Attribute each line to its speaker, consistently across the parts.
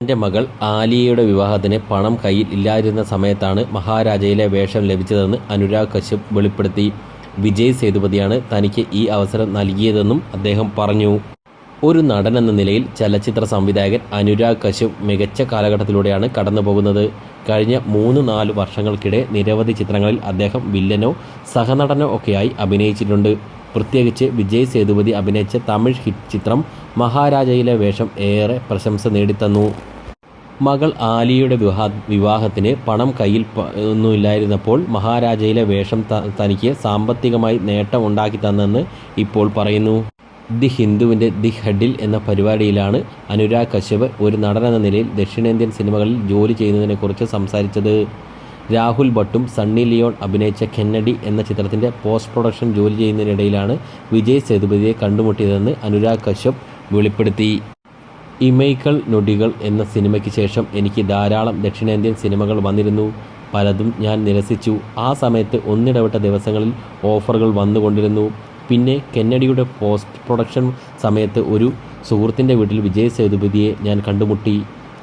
Speaker 1: തന്റെ മകൾ ആലിയയുടെ വിവാഹത്തിന് പണം കയ്യിൽ ഇല്ലാതിരുന്ന സമയത്താണ് മഹാരാജയിലെ വേഷം ലഭിച്ചതെന്ന് അനുരാഗ് കശ്യപ് വെളിപ്പെടുത്തി. വിജയ് സേതുപതിയാണ് തനിക്ക് ഈ അവസരം നൽകിയതെന്നും അദ്ദേഹം പറഞ്ഞു. ഒരു നടൻ എന്ന നിലയിൽ ചലച്ചിത്ര സംവിധായകൻ അനുരാഗ് കശ്യപ് മികച്ച കാലഘട്ടത്തിലൂടെയാണ് കടന്നുപോകുന്നത്. കഴിഞ്ഞ മൂന്ന് നാല് വർഷങ്ങൾക്കിടെ നിരവധി ചിത്രങ്ങളിൽ അദ്ദേഹം വില്ലനോ സഹനടനോ ഒക്കെയായി അഭിനയിച്ചിട്ടുണ്ട്. പ്രത്യേകിച്ച് വിജയ് സേതുപതി അഭിനയിച്ച തമിഴ് ഹിറ്റ് ചിത്രം മഹാരാജയിലെ വേഷം ഏറെ പ്രശംസ നേടിത്തന്നു. മകൾ ആലിയുടെ വിവാഹ വിവാഹത്തിന് പണം കയ്യിൽ ഒന്നുമില്ലായിരുന്നപ്പോൾ മഹാരാജയിലെ വേഷം തനിക്ക് സാമ്പത്തികമായി നേട്ടം ഉണ്ടാക്കി തന്നെന്ന് ഇപ്പോൾ പറയുന്നു. ദി ഹിന്ദുവിന്റെ ദി ഹെഡിൽ എന്ന പരിപാടിയിലാണ് അനുരാഗ് കശ്യപ് ഒരു നടനെന്ന നിലയിൽ ദക്ഷിണേന്ത്യൻ സിനിമകളിൽ ജോലി ചെയ്യുന്നതിനെക്കുറിച്ച് സംസാരിച്ചത്. രാഹുൽ ഭട്ടും സണ്ണി ലിയോൺ അഭിനയിച്ച കെന്നഡി എന്ന ചിത്രത്തിന്റെ പോസ്റ്റ് പ്രൊഡക്ഷൻ ജോലി ചെയ്യുന്നതിനിടയിലാണ് വിജയ് സേതുപതിയെ കണ്ടുമുട്ടിയതെന്ന് അനുരാഗ് കശ്യപ് വെളിപ്പെടുത്തി. ഇമൈക്കൾ നൊടികൾ എന്ന സിനിമയ്ക്ക് ശേഷം എനിക്ക് ധാരാളം ദക്ഷിണേന്ത്യൻ സിനിമകൾ വന്നിരുന്നു. പലതും ഞാൻ നിരസിച്ചു. ആ സമയത്ത് ഒന്നിടവിട്ട ദിവസങ്ങളിൽ ഓഫറുകൾ വന്നുകൊണ്ടിരുന്നു. പിന്നെ കെന്നഡിയുടെ പോസ്റ്റ് പ്രൊഡക്ഷൻ സമയത്ത് ഒരു സുഹൃത്തിന്റെ വീട്ടിൽ വിജയ് സേതുപതിയെ ഞാൻ കണ്ടുമുട്ടി.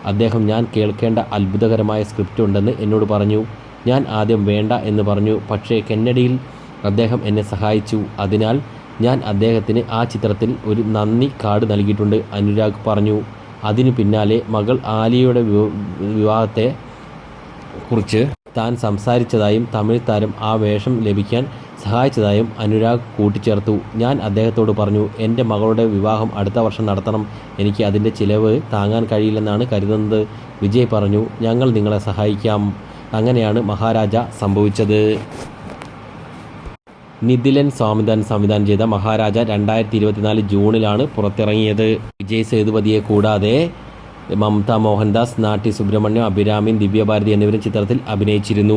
Speaker 1: അദ്ദേഹം ഞാൻ കേൾക്കേണ്ട അത്ഭുതകരമായ സ്ക്രിപ്റ്റ് ഉണ്ടെന്ന് എന്നോട് പറഞ്ഞു. ഞാൻ ആദ്യം വേണ്ട എന്ന് പറഞ്ഞു. പക്ഷേ കെന്നഡിയിൽ അദ്ദേഹം എന്നെ സഹായിച്ചു. അതിനാൽ ഞാൻ അദ്ദേഹത്തിന് ആ ചിത്രത്തിൽ ഒരു നന്ദി കാർഡ് നൽകിയിട്ടുണ്ട് അനുരാഗ് പറഞ്ഞു. അതിനു പിന്നാലെ മകൾ ആലിയയുടെ വിവാഹത്തെ കുറിച്ച് താൻ സംസാരിച്ചതായും തമിഴ് താരം ആ വേഷം ലഭിക്കാൻ സഹായിച്ചതായും അനുരാഗ് കൂട്ടിച്ചേർത്തു. ഞാൻ അദ്ദേഹത്തോട് പറഞ്ഞു എന്റെ മകളുടെ വിവാഹം അടുത്ത വർഷം നടത്തണം. എനിക്ക് അതിന്റെ ചിലവ് താങ്ങാൻ കഴിയില്ലെന്നാണ് കരുതുന്നത്. വിജയ് പറഞ്ഞു ഞങ്ങൾ നിങ്ങളെ സഹായിക്കാം. അങ്ങനെയാണ് മഹാരാജ സംഭവിച്ചത്. നിതിലൻ സ്വാമിതാൻ സംവിധാനം ചെയ്ത മഹാരാജ രണ്ടായിരത്തി ഇരുപത്തിനാല് ജൂണിലാണ് പുറത്തിറങ്ങിയത്. വിജയ് സേതുപതിയെ കൂടാതെ മമത മോഹൻദാസ് നാട്ടി സുബ്രഹ്മണ്യം അഭിരാമിൻ ദിവ്യഭാരതി എന്നിവരും ചിത്രത്തിൽ അഭിനയിച്ചിരുന്നു.